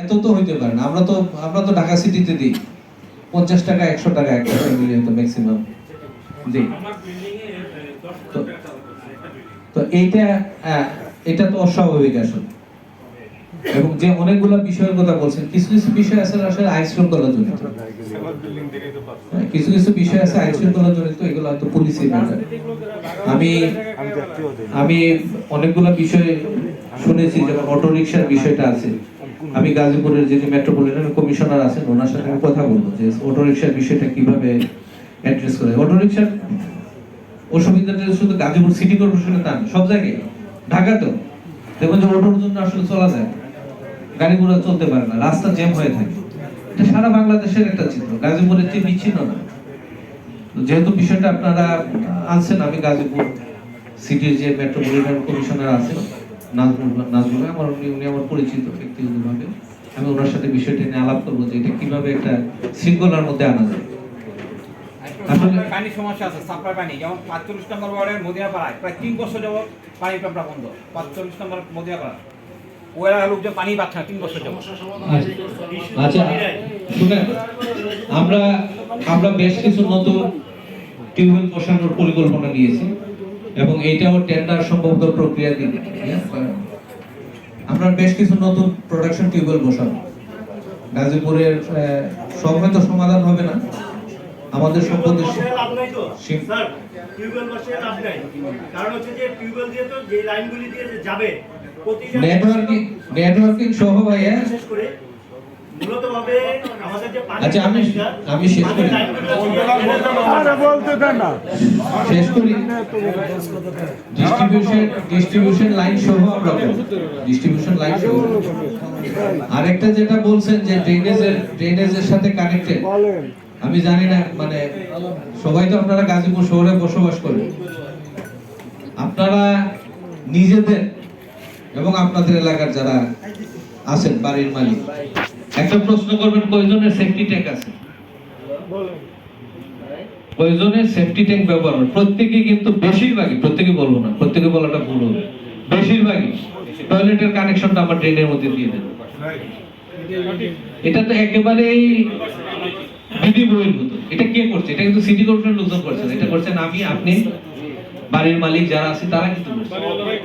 এত তো হইতে পারে না। আমরা তো আমরা তো ঢাকা সিটিতে দিই। পঞ্চাশ টাকা একশো টাকা একটা ফ্যামিলি তো ম্যাক্সিমাম দিই। তো- তো এইটা এটা তো অস্বাভাবিক আসলে। এবং যে অনেকগুলো বিষয়ের কথা বলছেন কিছু কিছু বিষয় আছে আসলে আইন শৃঙ্খলা জনিত কিছু কিছু বিষয় আছে আইন শৃঙ্খলা জনিত এগুলো হয়তো পুলিশের ব্যাপার আমি আমি অনেকগুলো বিষয় শুনেছি যেমন অটো রিক্সার বিষয়টা আছে। আমি গাজীপুরের যিনি মেট্রোপলিটন কমিশনার আছেন, ওনার সাথে আমি কথা বলব যে অটো রিক্সার বিষয়টা কীভাবে অ্যাড্রেস করে। অটো রিক্সার অসুবিধাটা শুধু গাজীপুর সিটি কর্পোরেশনে তা সব জায়গায়। ঢাকাতেও দেখুন যে অটোর জন্য আসলে চলা যায় না। গাড়িগুলো চলতে পারে না, রাস্তা জ্যাম হয়ে থাকে। এটা সারা বাংলাদেশের একটা চিত্র, গাজীপুরের চেয়ে বিচ্ছিন্ন না। যেহেতু বিষয়টা আপনারা আনছেন, আমি গাজীপুর সিটির যে মেট্রোপলিটন কমিশনার আছেন নাজমুল আমার উনি উনি আমার পরিচিত ব্যক্তিগতভাবে। আমি ওনার সাথে বিষয়টা নিয়ে আলাপ করব যে এটা কীভাবে একটা শৃঙ্খলার মধ্যে আনা যায়। সমস্যা আছে সাপ্লাই পানি যেমন পাঁচচল্লিশ নম্বর ওয়ার্ডের প্রায় তিন বছর যাবত পানি পাম্পটা বন্ধ পাঁচচল্লিশ নম্বর ওরা লোকজন পানি পাচ্ছে না তিন বছর যাবত আচ্ছা শুনেন আমরা আমরা বেশ কিছু নতুন টিউবওয়েল বসানোর পরিকল্পনা নিয়েছি। এবং এইটাও টেন্ডার সম্ভবত প্রক্রিয়া দিন আমরা বেশ কিছু নতুন প্রোডাকশন টিউবওয়েল বসাবো গাজীপুরের সব হয়তো সমাধান হবে না। আমাদের সম্পদের বসে লাভ নাই তো? সীম- স্যার টিউবওয়েল বসে লাভ নাই। কারণ হচ্ছে যে টিউবওয়েল দিয়ে তো যে লাইনগুলি দিয়ে যাবে নেটওয়ার্কিং নেটওয়ার্কিং সহ ভাইয়া। বিশেষ করে মূলত ভাবে আমাদের যে পানি আচ্ছা, আমি- আমি শেষ করি। আরে বলতে দেন না। শেষ করি। ডিস্ট্রিবিউশন ডিস্ট্রিবিউশন লাইন সহ আমরা ডিস্ট্রিবিউশন লাইন সহ। আরেকটা যেটা বলছেন যে ড্রেনেজের ড্রেনেজের সাথে কানেক্টেড আমি জানি না মানে সবাই তো আপনারা গাজীপুর শহরে বসবাস করেন। আপনারা নিজেদের এবং আপনাদের এলাকার যারা আছেন বাড়ির মালিক একটা প্রশ্ন করবেন, কয়জনের সেফটি ট্যাঙ্ক আছে? প্রয়োজনে সেফটি ট্যাঙ্ক ব্যবহার করে প্রত্যেকে কিন্তু বেশিরভাগই, প্রত্যেকে বলব না, প্রত্যেকে বলাটা ভুল হবে। বেশিরভাগই। টয়লেটের কানেকশনটা আমার ড্রেনের মধ্যে দিয়ে দেন এটা তো একেবারেই বিধি বহির্ভূত। এটা কে করছে? এটা কিন্তু সিটি কর্পোরেশন লোকজন করছে এটা করছেন আমি, আপনি, বাড়ির মালিক যারা আছে, তারা কিন্তু করছে।